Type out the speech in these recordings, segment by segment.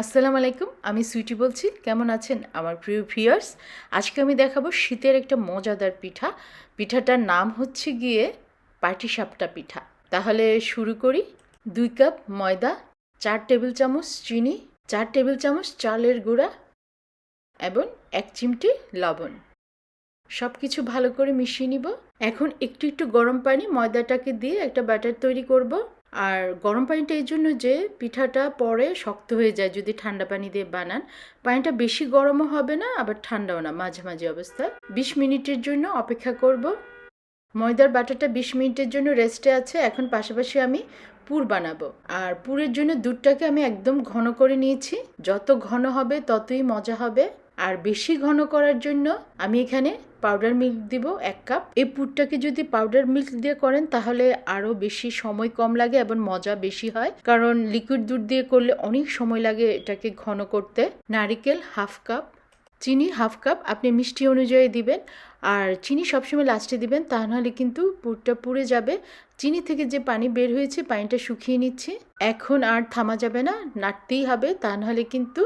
আসসালামু আলাইকুম, আমি সুইটি বলছি। কেমন আছেন আমার প্রিয় ভিউয়ার্স? আজকে আমি দেখাবো শীতের একটা মজাদার পিঠা। পিঠাটার নাম হচ্ছে গিয়ে পাটিসাপটা পিঠা। তাহলে শুরু করি। দুই কাপ ময়দা, চার টেবিল চামচ চিনি, চার টেবিল চামচ চালের গুঁড়া এবং এক চিমটি লবণ। সব কিছু ভালো করে মিশিয়ে নিব। এখন একটু একটু গরম পানি ময়দাটাকে দিয়ে একটা ব্যাটার তৈরি করব। আর গরম পানিটা এই জন্য যে পিঠাটা পরে শক্ত হয়ে যায় যদি ঠান্ডা পানি দিয়ে বানান, পানিটা বেশি গরমও হবে না, আবার ঠান্ডাও না মাঝামাঝি অবস্থায়। বিশ মিনিটের জন্য অপেক্ষা করব। ময়দার বাটারটা বিশ মিনিটের জন্য রেস্টে আছে, এখন পাশাপাশি আমি পুর বানাবো। আর পুরের জন্য দুধটাকে আমি একদম ঘন করে নিয়েছি। যত ঘন হবে ততই মজা হবে। আর বেশি ঘন করার জন্য আমি এখানে পাউডার মিল্ক দিব এক কাপ এই পুরটাকে যদি পাউডার মিল্ক দিয়ে করেন, তাহলে আরও বেশি সময় কম লাগে এবং মজা বেশি হয়। কারণ লিকুইড দুধ দিয়ে করলে অনেক সময় লাগে এটাকে ঘন করতে। নারিকেল হাফ কাপ চিনি হাফ কাপ আপনি মিষ্টি অনুযায়ী দিবেন। আর চিনি সবসময় লাস্টে দিবেন, তা নাহলে কিন্তু পুরটা পুড়ে যাবে। চিনি থেকে যে পানি বের হয়েছে, পানিটা শুকিয়ে নিচ্ছি। এখন আর থামা যাবে না, নাড়তেই হবে, তা নাহলে কিন্তু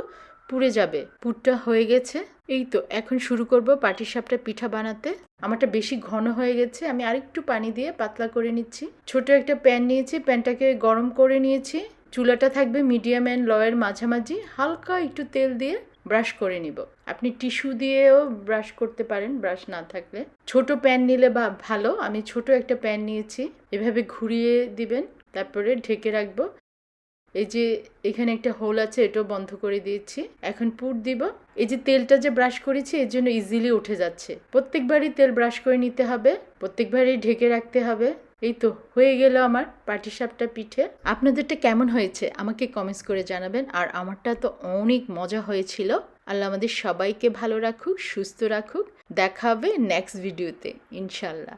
পুড়ে যাবে। পুরটা হয়ে গেছে। এই তো, এখন শুরু করব পাটিসাপটা পিঠা বানাতে। আমারটা বেশি ঘন হয়ে গেছে, আমি আরেকটু পানি দিয়ে পাতলা করে নিচ্ছি। ছোট একটা প্যান নিয়েছি, প্যানটাকে গরম করে নিয়েছি। চুলাটা থাকবে মিডিয়াম অ্যান্ড লয়ের মাঝামাঝি, হালকা একটু তেল দিয়ে ব্রাশ করে নিব। আপনি টিস্যু দিয়েও ব্রাশ করতে পারেন, ব্রাশ না থাকলে। ছোট প্যান নিলে বা ভালো, আমি ছোট একটা প্যান নিয়েছি। এভাবে ঘুরিয়ে দিবেন, তারপরে ঢেকে রাখব। এই যে এখানে একটা হোল আছে, এটাও বন্ধ করে দিয়েছি। এখন পুর দিব। এই যে তেলটা যে ব্রাশ করেছি, এর জন্য ইজিলি উঠে যাচ্ছে। প্রত্যেকবারই তেল ব্রাশ করে নিতে হবে, প্রত্যেকবারই ঢেকে রাখতে হবে। এই তো, হয়ে গেল আমার পাটিসাপটা পিঠে। আপনাদেরটা কেমন হয়েছে, আমাকে কমেন্টস করে জানাবেন। আর আমারটা তো অনেক মজা হয়েছিল। আল্লাহ আমাদের সবাইকে ভালো রাখুক, সুস্থ রাখুক। দেখা হবে নেক্সট ভিডিওতে ইনশাল্লাহ।